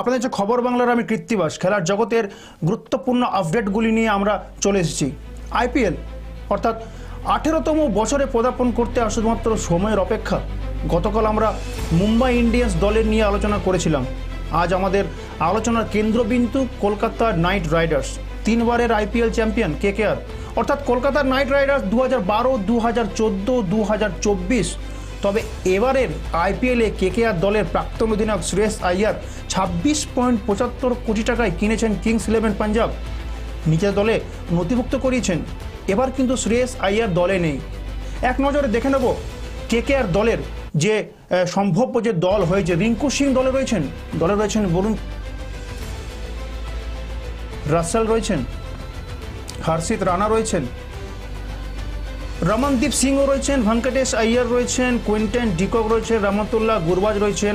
আপনাদের যে খবর বাংলার আমি কৃত্তিবাস, খেলার জগতের গুরুত্বপূর্ণ আপডেটগুলি নিয়ে আমরা চলে এসেছি। আইপিএল অর্থাৎ আঠেরোতম বছরে পদার্পণ করতে শুধুমাত্র সময়ের অপেক্ষা, গতকাল আমরা মুম্বাই ইন্ডিয়ান্স দলের নিয়ে আলোচনা করেছিলাম। আজ আমাদের আলোচনার কেন্দ্রবিন্দু কলকাতা নাইট রাইডার্স, তিনবারের IPL champion K K R. অর্থাৎ কলকাতার নাইট রাইডার্স দু হাজার বারো দু হাজার চোদ্দ দু হাজার চব্বিশ তবে এবারের আইপিএলে কেকেআর দলের প্রাক্তন অধিনায়ক শ্রেয়স আইয়ার ছাব্বিশ পয়েন্ট পঁচাত্তর কোটি টাকায় কিনেছেন কিংস ইলেভেন পাঞ্জাব। নিজের দলে নথিভুক্ত করিয়েছেন। এবার কিন্তু শ্রেয়স আইয়ার দলে নেই। এক নজরে দেখে নেব কেকেআর দলের যে আহ, সম্ভাব্য যে দল হয়েছে। রিঙ্কু সিং দলে রয়েছেন। দলে রয়েছেন বরুণ রাসেল রয়েছেন। হর্ষিত রানা রয়েছেন। রমনদীপ সিংও রয়েছেন, ভেঙ্কটেশ আইয়ার রয়েছেন, কুইন্টেন ডিকক রয়েছেন রহমতুল্লাহ গুরবাজ রয়েছেন,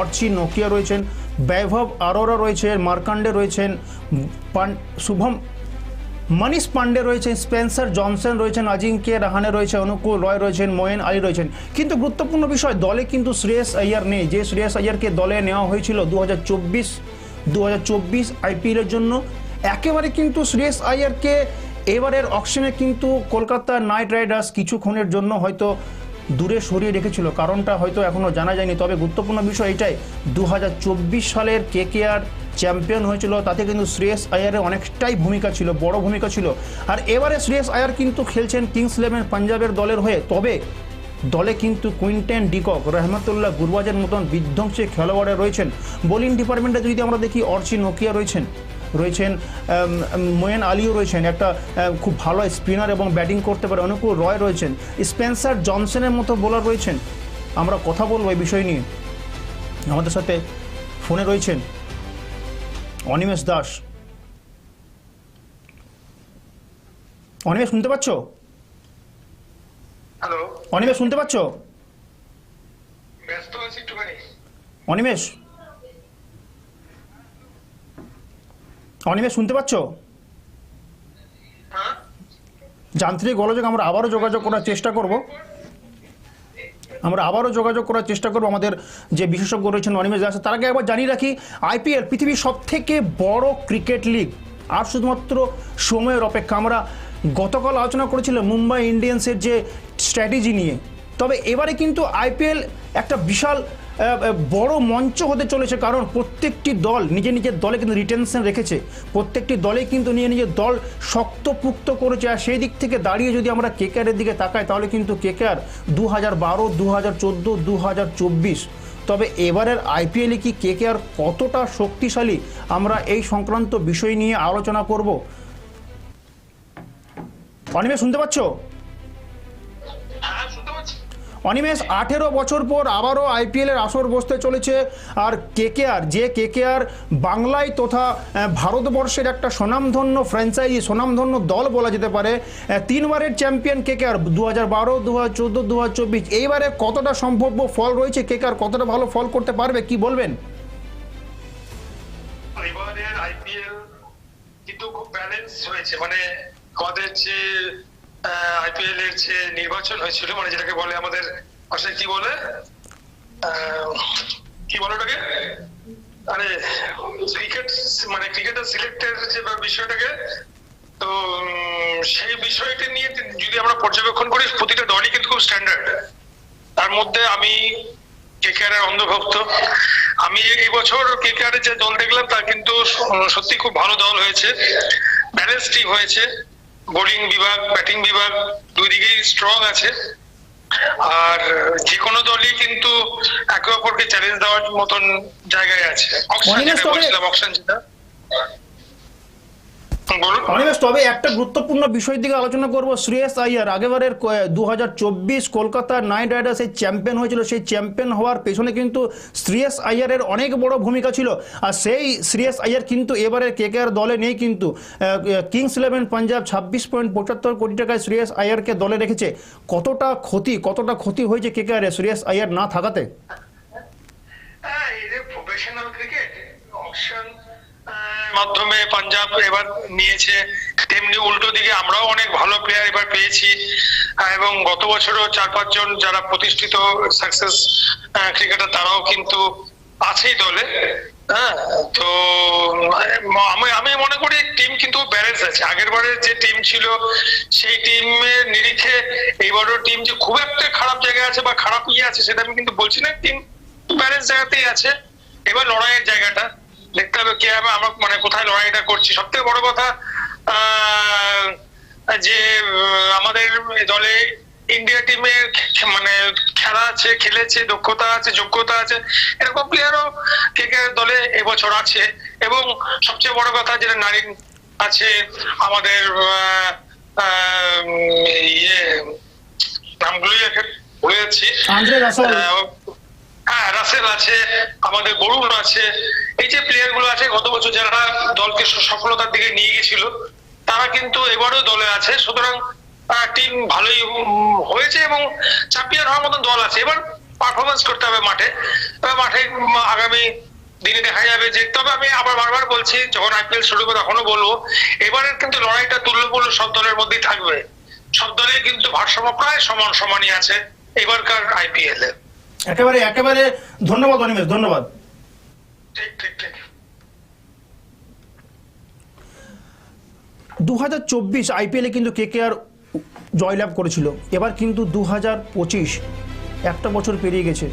অর্চি নোকিয়া রয়েছেন, বৈভব আরোরা রয়েছেন মার্কান্ডে রয়েছেন শুভম মনীষ পান্ডে রয়েছেন, স্পেন্সার জনসন রয়েছেন অজিঙ্ক্য রাহানে রয়েছে, অনুকূল রয় রয়েছেন, মোয়েন আলী রয়েছেন। কিন্তু গুরুত্বপূর্ণ বিষয়, দলে কিন্তু শ্রেয়স আইয়ার নেই। যে শ্রেয়স আইয়ারকে দলে নেওয়া হয়েছিল দু হাজার চব্বিশ দু হাজার চব্বিশ আইপিএলের জন্য, একেবারে কিন্তু শ্রেয়স আইয়ারকে এবারের অকশনে কিন্তু কলকাতা নাইট রাইডার্স কিছুক্ষণের জন্য হয়তো দূরে সরিয়ে রেখেছিল। কারণটা হয়তো এখনও জানা যায়নি। তবে গুরুত্বপূর্ণ বিষয় এটাই দু হাজার চব্বিশ সালের কে কে আর চ্যাম্পিয়ন হয়েছিল, তাতে কিন্তু শ্রেয়স আয়ারের অনেকটাই ভূমিকা ছিল, বড় ভূমিকা ছিল। আর এবারে শ্রেয়স আয়ার কিন্তু খেলছেন কিংস ইলেভেন পাঞ্জাবের দলের হয়ে। তবে দলে কিন্তু কুইন্টেন ডিকক রহমতুল্লাহ গুরবাজের মতন বিধ্বংসী খেলোয়াড়ে রয়েছেন। বোলিং ডিপার্টমেন্টে যদি আমরা দেখি, অর্চি নোকিয়া রয়েছেন। রয়েছেন মোয়েন আলীও রয়েছেন একটা খুব ভালো স্পিনার এবং ব্যাটিং করতে পারে অনুকূল রয় রয়েছেন। স্পেন্সার জনসনের মতো বোলার রয়েছেন। আমরা কথা বলব এই বিষয় নিয়ে। আমাদের সাথে ফোনে রয়েছেন অনিমেষ দাস। অনিমেষ শুনতে পাচ্ছ? হ্যালো। অনিমেষ শুনতে পাচ্ছ? ব্যস্ত আছি একটুখানি। অনিমেষ? অনিমেষ শুনতে পাচ্ছ? যান্ত্রিক গোলযোগ, আমরা আবারও যোগাযোগ করার চেষ্টা করব। আমরা আবারও যোগাযোগ করার চেষ্টা করব আমাদের যে বিশেষজ্ঞ রয়েছেন অনিমেষ দাস। তার আগে একবার জানিয়ে রাখি, আইপিএল পৃথিবীর সবথেকে বড় ক্রিকেট লিগ। আর শুধুমাত্র সময়ের অপেক্ষা, আমরা গতকাল আলোচনা করেছিলাম মুম্বাই ইন্ডিয়ান্সের যে স্ট্র্যাটেজি নিয়ে। তবে এবারে কিন্তু আইপিএল একটা বিশাল বড় মঞ্চ হতে চলেছে কারণ প্রত্যেকটি দল নিজের নিজের দলে কিন্তু রিটেনশন রেখেছে। প্রত্যেকটি দলে কিন্তু নিয়ে নিজের দল শক্তপুক্ত করেছে। আর সেই দিক থেকে দাঁড়িয়ে যদি আমরা কেকেআরের দিকে তাকাই, তাহলে কিন্তু কেকেআর দু হাজার বারো দু হাজার চোদ্দ দু হাজার চব্বিশ, তবে এবারের আইপিএলে কি কেকেআর কতটা শক্তিশালী, আমরা এই সংক্রান্ত বিষয় নিয়ে আলোচনা করব। অনিমে শুনতে পাচ্ছি? অনিমেষ, আঠেরো বছর পর আবারও আইপিএলের আসর বসতে চলেছে। আর কেকেআর, যে কেকেআর বাংলায় তথা ভারতবর্ষের একটা স্বনামধন্য ফ্র্যাঞ্চাইজি স্বনামধন্য দল বলা যেতে পারে তিনবারের চ্যাম্পিয়ন কেকেআর দু হাজার বারো দু হাজার চোদ্দ দু হাজার চব্বিশ। এইবারে কতটা সম্ভাব্য ফল রয়েছে কেকেআর? কতটা ভালো ফল করতে পারবে? কি বলবেন? এবারের আইপিএল কিন্তু খুব ব্যালেন্স হয়েছে। মানে আমাদের যে আইপিএল এর যে নির্বাচন হয়েছিল মানে যেটাকে বলে আমাদের ভাষায় কি বলে? কি বলে ওটাকে? আরে ক্রিকেট মানে ক্রিকেটার সিলেক্টের যে বিষয়টাকে, তো সেই বিষয়টি নিয়ে যদি আমরা পর্যবেক্ষণ করি, প্রতিটা দলই কিন্তু খুব স্ট্যান্ডার্ড তার মধ্যে আমি কেকেআর এর অন্ধভক্ত। আমি এই বছর কেকেআর এর যে দল দেখলাম তা কিন্তু সত্যি খুব ভালো দল হয়েছে। ব্যালেন্স টিম হয়েছে। বোলিং বিভাগ ব্যাটিং বিভাগ দুই দিকেই স্ট্রং আছে। আর যে কোনো দলই কিন্তু একে অপরকে চ্যালেঞ্জ দেওয়ার মতন জায়গায় আছে। অপশন যেটা বলছিলাম অকশন যেটা। অনিমেষ তবে একটা গুরুত্বপূর্ণ বিষয়ের দিকে আলোচনা করব। শ্রেয়স আইয়ার আগেবারের দু হাজার চব্বিশ কলকাতা নাইট রাইডার্স এই চ্যাম্পিয়ন হয়েছিল। সেই চ্যাম্পিয়ন হওয়ার পেছনে কিন্তু শ্রেয়স আইয়ারের অনেক বড় ভূমিকা ছিল। আর সেই শ্রেয়স আইয়ার কিন্তু এবারে কেকেআর দলে নেই কিন্তু কিংস ইলেভেন পাঞ্জাব ছাব্বিশ পয়েন্ট পঁচাত্তর কোটি টাকায় শ্রেয়স আইয়ারকে দলে রেখেছে। কতটা ক্ষতি কতটা ক্ষতি হয়েছে কেকেআরে শ্রেয়স আইয়ার না থাকাতে? হ্যাঁ প্রফেশনাল ক্রিকেট অকশন মাধ্যমে পাঞ্জাব এবার নিয়েছে। তেমনি উল্টো দিকে আমরাও অনেক ভালো প্লেয়ার এবার পেয়েছি। এবং গত বছরও চার পাঁচজন যারা প্রতিষ্ঠিত সাকসেস ক্রিকেটার তারাও কিন্তু আছেই দলে। হ্যাঁ তো, আমি আমি মনে করি টিম কিন্তু ব্যালেন্স আছে। আগের বারের যে টিম ছিল, সেই টিমের নিরিখে এইবারও টিম যে খুব একটা খারাপ জায়গায় আছে বা খারাপ ইয়ে আছে, সেটা আমি কিন্তু বলছি না। টিম ব্যালেন্স জায়গাতেই আছে। এবার লড়াইয়ের জায়গাটা। দেখতে হবে কে হবে আমরা মানে কোথায় লড়াইটা করছি। সব থেকে বড় কথা যে আমাদের দলে ইন্ডিয়া টিমের মানে খেলা আছে খেলেছে দক্ষতা আছে যোগ্যতা আছে এরকম প্লেয়ারও কে কে দলে এবছর আছে। এবং সবচেয়ে বড় কথা যেটা নারী আছে আমাদের আহ, আহ, ইয়ে নামগুলোই ভুলে যাচ্ছি হ্যাঁ রাসেল আছে, আমাদের বরুণ আছে। এই যে প্লেয়ারগুলো আছে, গত বছর যারা দলকে সফলতার দিকে নিয়ে গেছিল, তারা কিন্তু এবারও দলে আছে। সুতরাং টিম ভালোই হয়েছে এবং চ্যাম্পিয়ন হওয়ার মতন দল আছে। এবার পারফরমেন্স করতে হবে মাঠে। মাঠে আগামী দিনে দেখা যাবে যে, তবে আমি আবার বারবার বলছি, যখন আইপিএল শুরু হবে তখনও বলব, এবারের কিন্তু লড়াইটা তুল্যমূল্য সব দলের মধ্যেই থাকবে। সব দলে কিন্তু ভারসাম্য প্রায় সমান সমানই আছে এবারকার আইপিএল এ। একেবারে একেবারে ধন্যবাদ অনিমেষ ধন্যবাদ। দু হাজার চব্বিশ আইপিএলে কিন্তু কে কে আর জয়লাভ করেছিল। এবার কিন্তু দু হাজার পঁচিশ একটা বছর পেরিয়ে গেছে।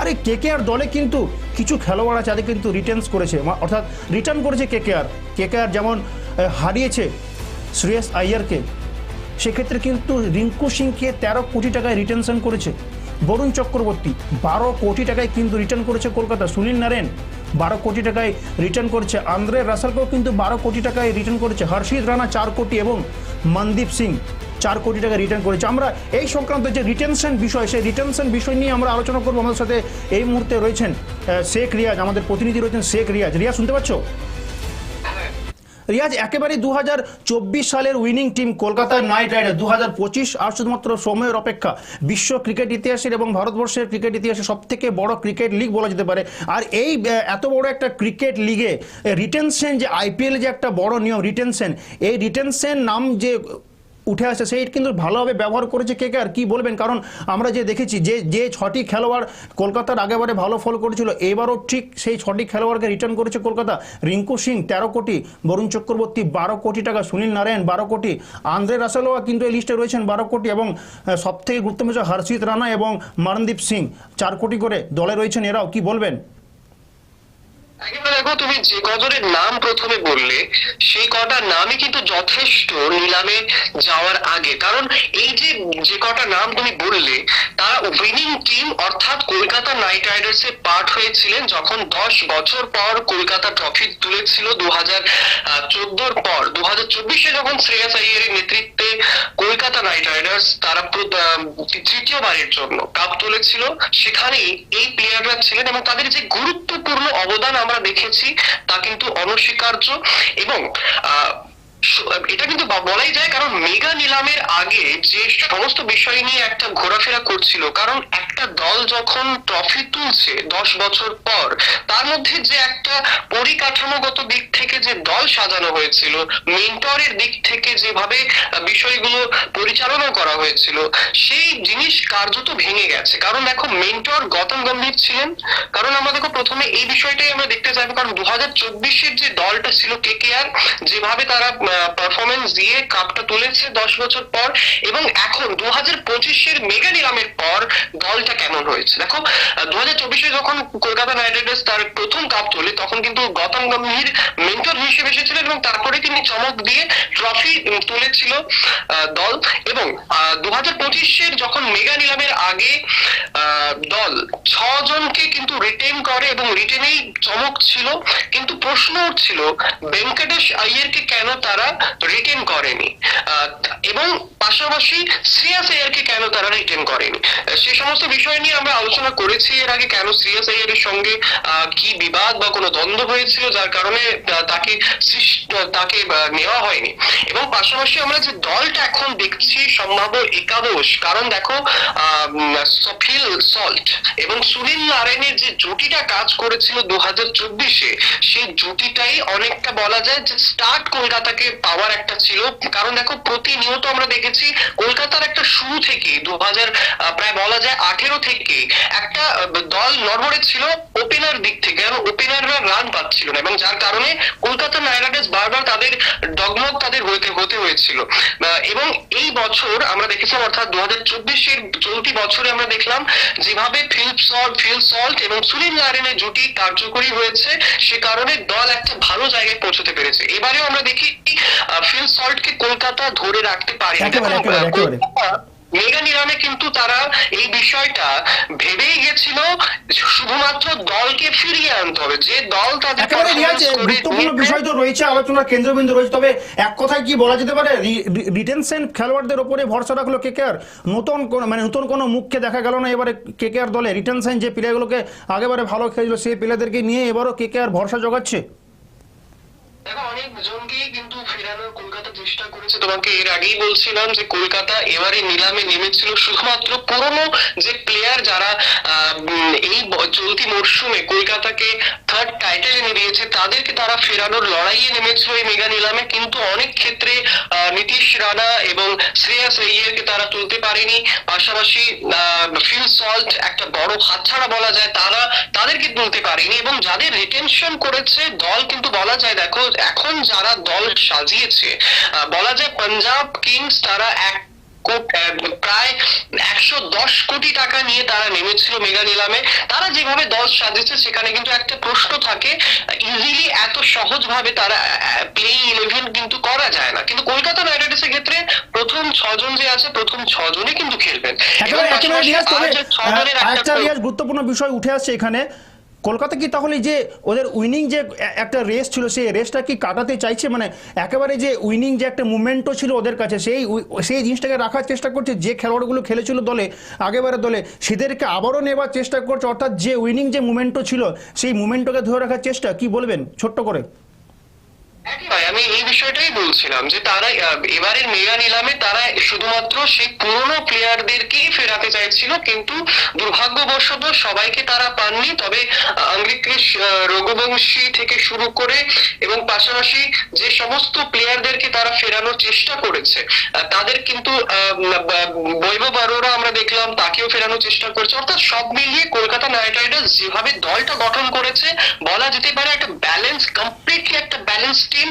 আরে কে কে আর দলে কিন্তু কিছু খেলোয়াড় আছে যাদের কিন্তু রিটার্নস করেছে। অর্থাৎ রিটার্ন করেছে কে কে আর কে কে আর যেমন হারিয়েছে শ্রেয়স আইয়ারকে সেক্ষেত্রে কিন্তু রিঙ্কু সিংকে তেরো কোটি টাকায় রিটেনশন করেছে। বরুণ চক্রবর্তী, বারো কোটি টাকায় কিন্তু রিটার্ন করেছে কলকাতা। সুনীল নারায়ণ, বারো কোটি টাকায় রিটার্ন করেছে আন্দ্রে রাসালকেও কিন্তু বারো কোটি টাকায় রিটার্ন করেছে। হর্ষিত রানা, চার কোটি এবং মনদীপ সিং, চার কোটি টাকা রিটার্ন করেছে। আমরা এই সংক্রান্ত যে রিটেনশন বিষয়, সেই রিটেনশন বিষয় নিয়ে আমরা আলোচনা করব। আমাদের সাথে এই মুহূর্তে রয়েছেন শেখ রিয়াজ, আমাদের প্রতিনিধি রয়েছেন শেখ রিয়াজ। রিয়াজ, শুনতে পাচ্ছ? রিয়াজ একেবারে দু হাজার চব্বিশ সালের winning team Kolkata Knight Rider দু হাজার পঁচিশ আর শুধুমাত্র সময়ের অপেক্ষা বিশ্ব ক্রিকেট ইতিহাসের এবং ভারতবর্ষের ক্রিকেট ইতিহাসে সব থেকে বড় ক্রিকেট লিগ বলা যেতে পারে। আর এই এত বড় একটা ক্রিকেট লিগে রিটেনশন যে আইপিএল যে একটা বড় নিয়ম রিটেনশন এই রিটেনশন নাম যে উঠে আসছে। সেই কিন্তু ভালোভাবে ব্যবহার করেছে কে কে আর কি বলবেন? কারণ আমরা যে দেখেছি, যে যে ছটি খেলোয়াড় কলকাতার আগেবারে ভালো ফল করেছিল, এবারও ঠিক সেই ছটি খেলোয়াড়কে রিটার্ন করেছে কলকাতা। রিঙ্কু সিং তেরো কোটি, বরুণ চক্রবর্তী বারো কোটি টাকা, সুনীল নারায়ণ বারো কোটি, আন্দ্রে রাসেলও কিন্তু এই লিস্টে রয়েছেন বারো কোটি এবং সবথেকে গুরুত্বপূর্ণ হর্ষিত রানা এবং মরণদীপ সিং। চার কোটি করে দলে রয়েছেন এরাও, কি বলবেন? দেখো, তুমি যে কজনের নাম প্রথমে বললে, সেই কটা নামই কিন্তু যথেষ্ট নিলামে যাওয়ার আগে। কারণ এই যে যে কটা নাম তুমি বললে, তারা উইনিং টিম অর্থাৎ কলকাতা নাইট রাইডার্স এর পার্ট হয়েছিলেন যখন দশ বছর পর কলকাতা ট্রফি তুলেছিল দু হাজার চোদ্দোর পর। দু হাজার চব্বিশে যখন শ্রেয়াস আইয়ারের নেতৃত্বে কলকাতা নাইট রাইডার্স তারা তৃতীয়বারের জন্য কাপ তুলেছিল, সেখানেই এই প্লেয়াররা ছিলেন এবং তাদের যে গুরুত্বপূর্ণ অবদান আমরা দেখেছি, তা কিন্তু অনস্বীকার্য এবং এটা কিন্তু বলাই যায় কারণ মেগা নিলামের আগে যে সমস্ত বিষয় নিয়ে একটা ঘোরাফেরা করছিল, কারণ একটা দল যখন ট্রফি তুলছে দশ বছর পর, তার মধ্যে যে একটা পরিকাঠামোগত দিক থেকে যে দল সাজানো হয়েছিল মেন্টরের দিক থেকে যেভাবে বিষয়গুলো পরিচালনা করা হয়েছিল, সেই জিনিস কার্যত ভেঙে গেছে। কারণ দেখো মেন্টর গৌতম গম্ভীর ছিলেন। কারণ আমরা দেখো প্রথমে এই বিষয়টাই আমরা দেখতে চাইব, কারণ দু হাজার চব্বিশের যে দলটা ছিল কে কে আর যেভাবে তারা পারফরমেন্স দিয়ে কাপটা তুলেছে দশ বছর পর, এবং এখন দু হাজার পঁচিশের মেগা নিলামের পর দলটা কেমন হয়েছে? দেখো দু হাজার চব্বিশে যখন কলকাতা নাইট রাইডার্স তার প্রথম কাপ তোলে, তখন কিন্তু গৌতম গম্ভীর মেন্টর হিসেবে এসেছিলেন এবং তারপরে তিনি চমক দিয়ে ট্রফি তুলেছিল দল। এবং দু হাজার পঁচিশের যখন মেগা নিলামের আগে দল ছজনকে কিন্তু রিটেন করে এবং রিটেনেই চমক ছিল, কিন্তু প্রশ্ন উঠছিল, ভেঙ্কটেশ আইয়ারকে কেন তারা রিটেন করেনি? পাশাপাশি শ্রেয়াস আইয়ারকে কেন তারা রিটেন করেনি? সে সমস্ত বিষয় নিয়ে আমরা আলোচনা করেছি। এর আগে কেন শ্রেয়াস আইয়ারের সঙ্গে কি বিবাদ বা কোনো দ্বন্দ্ব হয়েছিল যার কারণে তাকে তাকে নেওয়া হয়নি। এবং পাশাপাশি আমরা যে দলটা এখন দেখছি সম্ভাব্য একাদশ, কারণ দেখো সফিল সল্ট এবং সুনীল নারায়ণের যে জুটিটা কাজ করেছিল দু হাজার চব্বিশে, সেই জুটিটাই অনেকটা বলা যায় যে স্টার্ট কলকাতাকে পাওয়ার একটা ছিল। কারণ দেখো, প্রতিনিয়ত আমরা দেখেছি দেখেছি কলকাতার একটা শুরু থেকে দু হাজার প্রায় বলা যায় আঠেরো থেকে একটা দল নড়বড়ে ছিল ওপেনার দিক থেকে। কারণ ওপেনাররা রান পাচ্ছিল না। এবং যার কারণে কলকাতা নাইট রাইডার্স বারবার তাদের ডগমগ তাদের হতে হতে হয়েছিল। এবং এই বছর আমরা দেখেছিলাম অর্থাৎ দু হাজার চব্বিশের চলতি বছরে আমরা দেখলাম যেভাবে ফিল্প সল্ট ফিল সল্ট এবং সুনীল নারায়ণের জুটি কার্যকরী হয়েছে সে কারণে দল একটা ভালো জায়গায় পৌঁছতে পেরেছে। এবারেও আমরা দেখি ফিল সল্টকে কলকাতা ধরে রাখতে পারে একেবারে, একেবারে, একেবারে। মেগা নিলামে কিন্তু তারা এই বিষয়টা ভেবেই গেছিল শুধুমাত্র দলকে ফিরিয়ে আনতে হবে। যে দল তাদের গুরুত্বপূর্ণ বিষয় তো রয়েছে আলোচনার কেন্দ্রবিন্দু রয়েছে তবে এক কথায় কি বলা যেতে পারে রিটেনশন খেলোয়াড়দের ওপরে ভরসা রাখল কেকেআর নতুন কোন- মানে নতুন কোনো মুখকে দেখা গেল না এবারে কেকেআর দলে রিটেনশন যে প্লেয়ারগুলোকে আগেবারে ভালো খেলেছিল সেই প্লেয়ারদেরকে নিয়ে এবারও কেকেআর ভরসা জোগাচ্ছে? দেখো, অনেক জনকেই কিন্তু ফেরানোর কলকাতা চেষ্টা করেছে। তোমাকে এর আগেই বলছিলাম যে কলকাতা এবারে নিলামে নেমেছিল শুধুমাত্র পুরনো যে প্লেয়ার যারা এই চলতি মরশুমে কলকাতাকে থার্ড টাইটেল এনে দিয়েছে তাদেরকে তারা ফেরানোর লড়াইয়ে নেমেছিল এই মেগা নিলামে, কিন্তু অনেক ক্ষেত্রে নীতিশ রানা এবং শ্রেয়াস আইয়ারকে তারা তুলতে পারেনি। পাশাপাশি ফিল সল্ট একটা বড় হাতছাড়া বলা যায়, তারা তাদেরকে তুলতে পারেনি এবং যাদের রিটেনশন করেছে, দল কিন্তু বলা যায়, দেখো, এখন যারা দল সাজিয়েছে বলা যায়, পাঞ্জাব কিংস তারা এক প্রায় একশো দশ কোটি টাকা নিয়ে তারা নেমেছিল মেগা নিলামে। তারা যেভাবে দল সাজিয়েছে সেখানে কিন্তু একটা প্রশ্ন থাকে ইজিলি এত সহজ ভাবে তারা প্লে ইলেভেন কিন্তু করা যায় না। কিন্তু কলকাতা নাইট রাইডার্সের ক্ষেত্রে প্রথম ছজন যে আছে প্রথম ছজনই কিন্তু খেলবেন। এবং একেবারে একেবারে পাশাপাশি রিয়াজ তবে আর যে ছজনের আহ, একটা একটা গুরুত্বপূর্ণ বিষয় উঠে আসছে এখানে। কলকাতা কি তাহলে যে ওদের উইনিং যে একটা রেস ছিল, সেই রেসটা কি কাটাতে চাইছে? মানে একেবারে যে উইনিং যে একটা মুভমেন্টও ছিল ওদের কাছে, সেই সেই জিনিসটাকে রাখার চেষ্টা করছে যে খেলোয়াড়গুলো খেলেছিল দলে আগেবারে দলে, সেদেরকে আবারও নেবার চেষ্টা করছে। অর্থাৎ যে উইনিং যে মুভমেন্টও ছিল, সেই মুভমেন্টকে ধরে রাখার চেষ্টা, কি বলবেন? ছোট্ট করে। আমি এই বিষয়টাই বলছিলাম যে তারা এবারের নিলামে তারা শুধুমাত্র সেই পুরনো প্লেয়ারদেরকেই ফেরাতে চাইছিল, কিন্তু দুর্ভাগ্যবশত সবাইকে তারা পাননি। তবে রঘুবংশী থেকে শুরু করে এবং পাশাপাশি যে সমস্ত প্লেয়ারদেরকে তারা ফেরানোর চেষ্টা করেছে তাদের কিন্তু বৈভব আরোরা আমরা দেখলাম তাকেও ফেরানোর চেষ্টা করেছে। অর্থাৎ সব মিলিয়ে কলকাতা নাইট রাইডার্স যেভাবে দলটা গঠন করেছে, বলা যেতে পারে একটা ব্যালেন্স কমপ্লিটলি একটা ব্যালেন্স টিম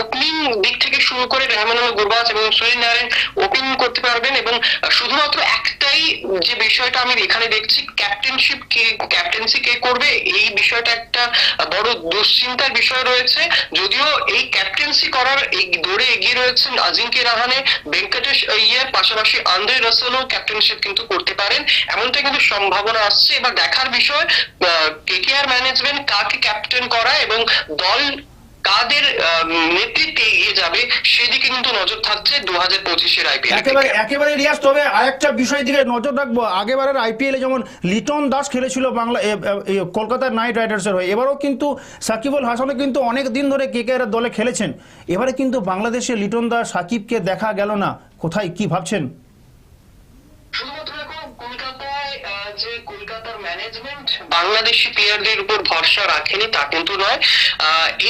ওপেনিং দিক থেকে শুরু করে রেহমানুল গুরবাজ এবং সুনীল নারায়ণ ওপেনিং করতে পারবেন এবং শুধুমাত্র একটাই যে বিষয়টা আমি এখানে দেখছি ক্যাপ্টেনশিপ কে ক্যাপ্টেন্সি কে করবে, এই বিষয়টা একটা বড় দুশ্চিন্তার বিষয় রয়েছে। যদিও এই ক্যাপ্টেন্সি করার এই দৌড়ে এগিয়ে রয়েছেন আজিঙ্কে রাহানে, ভেঙ্কটেশ আইয়ার, পাশাপাশি আন্দ্রে রাসেলও ক্যাপ্টেনশিপ কিন্তু করতে পারেন। এমনটা কিন্তু সম্ভাবনা আসছে। এবার দেখার বিষয় কেকেআর ম্যানেজমেন্ট কাকে ক্যাপ্টেন করা এবং দল কাদের নেতৃত্বে এগিয়ে যাবে সেদিকে কিন্তু নজর থাকছে দু হাজার পঁচিশের আইপিএল একেবারে একেবারে রিয়াজ তবে আরেকটা বিষয় দিকে নজর রাখব। আগেবারের আইপিএলে যেমন লিটন দাস খেলেছিল বাংলা কলকাতার নাইট রাইডার্সের হয়ে এবারও কিন্তু সাকিবুল হাসানও কিন্তু অনেক দিন ধরে কেকেআর দলে খেলেছেন। এবারে কিন্তু বাংলাদেশে লিটন দাস সাকিবকে দেখা গেল না। কোথায় কি ভাবছেন? শুধুমাত্র আহ, যে কলকাতার ম্যানেজমেন্ট বাংলাদেশি প্লেয়ারদের উপর ভরসা রাখেনি, তা কিন্তু নয়।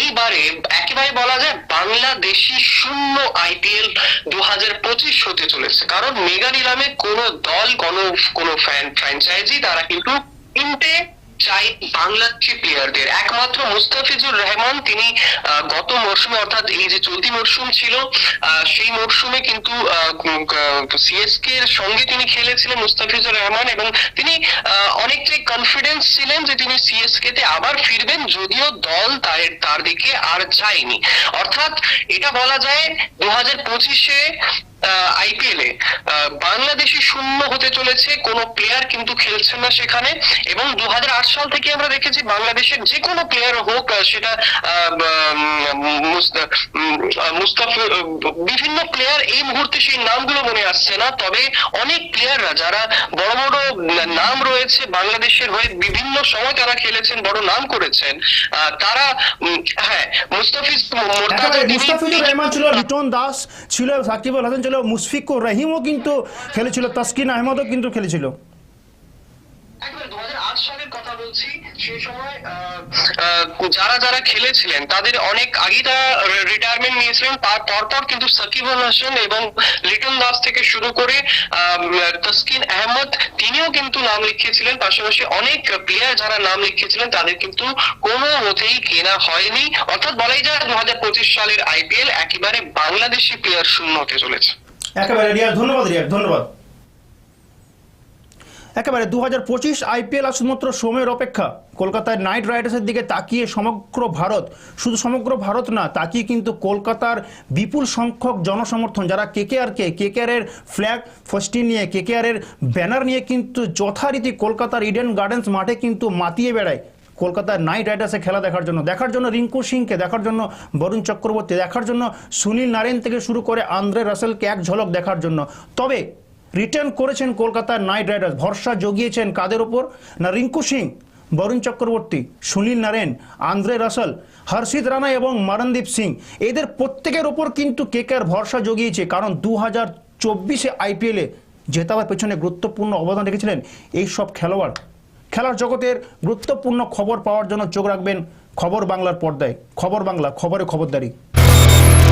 এইবারে একেবারে বলা যায় বাংলাদেশি শূন্য আইপিএল দু হাজার পঁচিশ হতে চলেছে। কারণ মেগা নিলামে কোনো দল, কোনো কোনো ফ্র্যাঞ্চাইজি তারা কিন্তু তিনটে চাই বাংলাদেশি প্লেয়ারদের একমাত্র মুস্তাফিজুর রহমান তিনি গত মরশুমে, অর্থাৎ এই যে চলতি মরশুম ছিল সেই মরশুমে কিন্তু সিএসকে এর সঙ্গে তিনি খেলেছিলেন মুস্তাফিজুর রহমান এবং তিনি অনেকটাই কনফিডেন্স ছিলেন যে তিনি সিএসকে তে আবার ফিরবেন, যদিও দল তার তার দিকে আর যায়নি। অর্থাৎ এটা বলা যায় দু হাজার পঁচিশে আইপিএল বাংলাদেশি শূন্য হতে চলেছে কোনো প্লেয়ার কিন্তু খেলছেন না সেখানে। এবং দু হাজার আট সাল থেকে আমরা দেখেছি বাংলাদেশের যে কোনো প্লেয়ার হোক সেটা মুস্তাফি বিভিন্ন প্লেয়ার এই মুহূর্তে সেই নামগুলো মনে আসছে না। তবে অনেক প্লেয়াররা যারা বড় বড় নাম রয়েছে বাংলাদেশের হয়ে বিভিন্ন সময় তারা খেলেছেন, বড় নাম করেছেন তারা হ্যাঁ মুস্তাফিজ মুস্তাফিজুর রহমান ছিল। লিটন দাস ছিল সাকিবুল হাসান ছিল মুশফিকুর রহিমও কিন্তু খেলেছিল তাসকিন আহমদও কিন্তু খেলেছিল একেবারে দু সালে সালের কথা বলছি সেই সময় যারা যারা খেলেছিলেন, তাদের অনেক আগেই তারা রিটায়ারমেন্ট নিয়েছিলেন, তার পরপর কিন্তু সাকিব আল হাসান এবং লিটন দাস থেকে শুরু করে তসকিন আহমদ, তিনিও কিন্তু নাম লিখিয়েছিলেন। পাশাপাশি অনেক প্লেয়ার যারা নাম লিখিয়েছিলেন, তাদের কিন্তু কোনো মতেই কেনা হয়নি। অর্থাৎ বলাই যায় দু হাজার পঁচিশ সালের আইপিএল একেবারে বাংলাদেশি প্লেয়ার শূন্য হতে চলেছে। একেবারে রিয়াক ধন্যবাদ রিয়াক ধন্যবাদ। একেবারে দু হাজার পঁচিশ আইপিএল আর শুধুমাত্র সময়ের অপেক্ষা। কলকাতার নাইট রাইডার্সের দিকে তাকিয়ে সমগ্র ভারত, শুধু সমগ্র ভারত না, তাকিয়ে কিন্তু কলকাতার বিপুল সংখ্যক জনসমর্থন, যারা কেকেআরকে কেকেআরের ফ্ল্যাগ ফস্টি নিয়ে কেকেআরের ব্যানার নিয়ে কিন্তু যথারীতি কলকাতার ইডেন গার্ডেন্স মাঠে কিন্তু মাতিয়ে বেড়ায়। কলকাতার নাইট রাইডার্সে খেলা দেখার জন্য দেখার জন্য রিঙ্কু সিংকে, দেখার জন্য বরুণ চক্রবর্তী, দেখার জন্য সুনীল নারায়ণ থেকে শুরু করে আন্দ্রে রাসেলকে এক ঝলক দেখার জন্য। তবে রিটার্ন করেছেন কলকাতার নাইট রাইডার্স। ভরসা জগিয়েছেন কাদের ওপর না Rinku Singh, Varun Chakravarthy, Sunil Narine Andre Russell Harshit Rana এবং মারণদীপ সিং। এদের প্রত্যেকের ওপর কিন্তু কেকের ভরসা জগিয়েছে, কারণ দু হাজার চব্বিশে আইপিএলে জেতাবার পেছনে গুরুত্বপূর্ণ অবদান রেখেছিলেন এই সব খেলোয়াড়। খেলার জগতের গুরুত্বপূর্ণ খবর পাওয়ার জন্য চোখ রাখবেন খবর বাংলার পর্দায়। খবর বাংলা, খবরে খবরদারি।